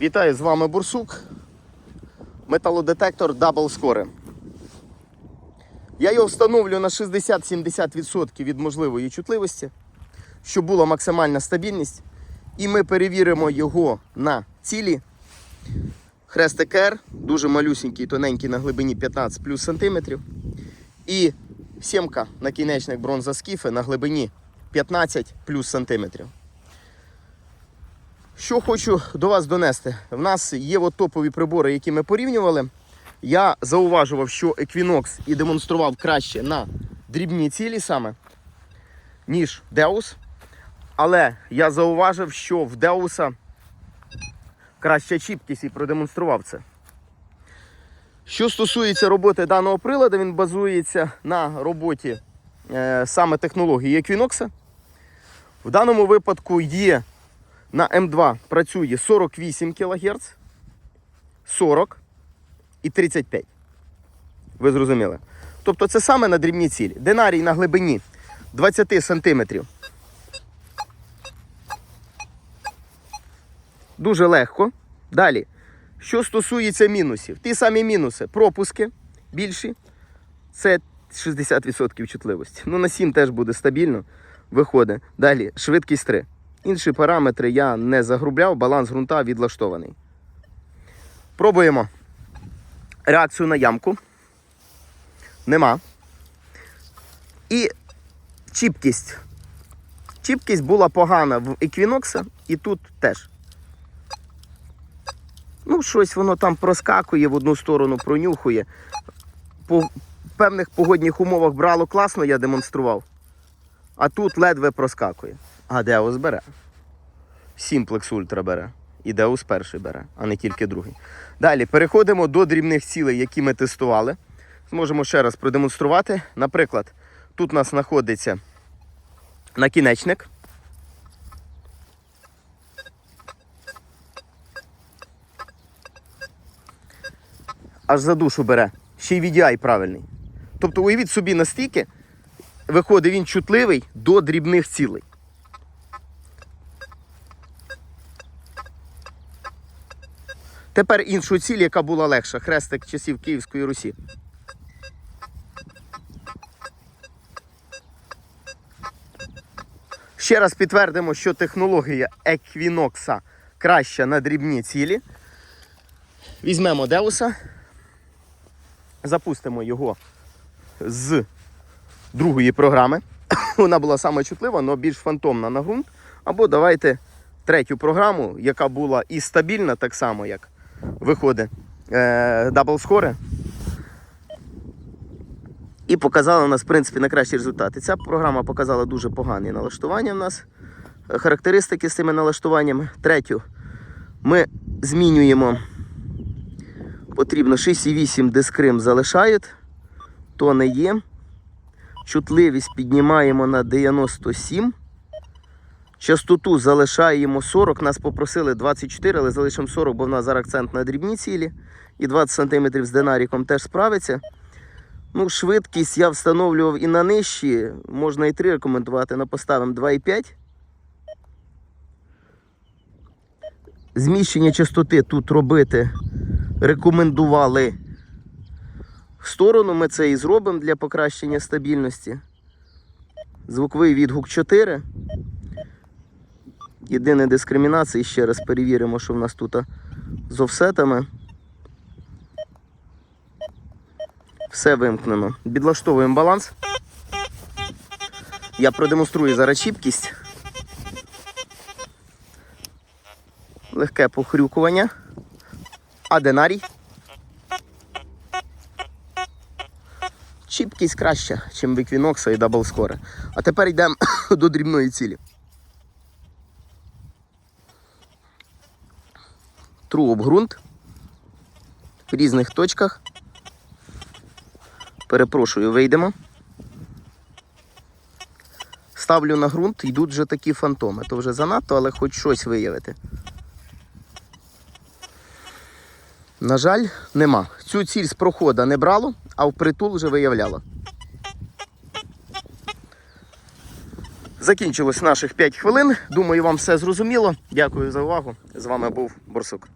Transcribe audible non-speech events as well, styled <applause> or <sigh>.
Вітаю з вами Бурсук. Металодетектор Double Score. Я його встановлю на 60-70% від можливої чутливості, щоб була максимальна стабільність. І ми перевіримо його на цілі. Хрестик R, дуже малюсенький, тоненький на глибині 15 плюс сантиметрів. І сімка накінечник бронза скіфи на глибині 15 плюс сантиметрів. Що хочу до вас донести. В нас є от топові прибори, які ми порівнювали. Я зауважував, що Equinox і демонстрував краще на дрібні цілі саме, ніж Deus. Але я зауважив, що в Деуса краща чіткість і продемонстрував це. Що стосується роботи даного приладу, він базується на роботі е, саме технології Equinox. В даному випадку є на М2 працює 48 кГц, 40 і 35. Ви зрозуміли? Тобто це саме на дрібні цілі. Динарій на глибині 20 см. Дуже легко. Далі. Що стосується мінусів, ті самі мінуси, пропуски більші. Це 60% чутливості. Ну, на 7 теж буде стабільно. Виходить. Далі, швидкість 3. Інші параметри я не загрубляв, баланс ґрунта відлаштований. Пробуємо реакцію на ямку. Нема. І чіпкість. Чіпкість була погана в Equinox і тут теж. Ну, щось воно там проскакує в одну сторону, пронюхує. По певних погодних умовах брало класно, я демонстрував. А тут ледве проскакує. А Деус бере. Сімплекс Ультра бере. І Деус перший бере, а не тільки другий. Далі переходимо до дрібних цілей, які ми тестували. Зможемо ще раз продемонструвати. Наприклад, тут у нас знаходиться накінечник. Аж за душу бере. Ще й VDI правильний. Тобто, уявіть собі настільки, виходить він чутливий до дрібних цілей. Тепер іншу ціль, яка була легша. Хрестик часів Київської Русі. Ще раз підтвердимо, що технологія Equinox краща на дрібні цілі. Візьмемо Деуса, запустимо його з другої програми. <coughs> Вона була саме чутлива, але більш фантомна на ґрунт. Або давайте третю програму, яка була і стабільна, так само, як виходить е, Double Score. І показала нас, в принципі, на кращі результати. Ця програма показала дуже погані налаштування в нас, характеристики з цими налаштуваннями. Третю ми змінюємо. Потрібно 6,8 дискрим залишають, то не є. Чутливість піднімаємо на 97. Частоту залишаємо 40. Нас попросили 24, але залишимо 40, бо в нас зараз акцент на дрібні цілі. І 20 см з динаріком теж справиться. Ну, Швидкість я встановлював і на нижчі. Можна і 3 рекомендувати, але поставимо 2,5. Зміщення частоти тут робити рекомендували в сторону. Ми це і зробимо для покращення стабільності. Звуковий відгук 4. Єдина дискримінація, ще раз перевіримо, що в нас тут з офсетами. Все вимкнено. Підлаштовуємо баланс. Я продемонструю зараз чіпкість. Легке похрюкування. А динарій. Чіпкість краща, ніж в Equinox і Double Score. А тепер йдемо <coughs> до дрібної цілі. Тру об ґрунт в різних точках. Перепрошую, вийдемо. Ставлю на ґрунт, йдуть вже такі фантоми. То вже занадто, але хоч щось виявити. На жаль, нема. Цю ціль з прохода не брало, а впритул вже виявляло. Закінчилось наших 5 хвилин. Думаю, вам все зрозуміло. Дякую за увагу. З вами був Борсук.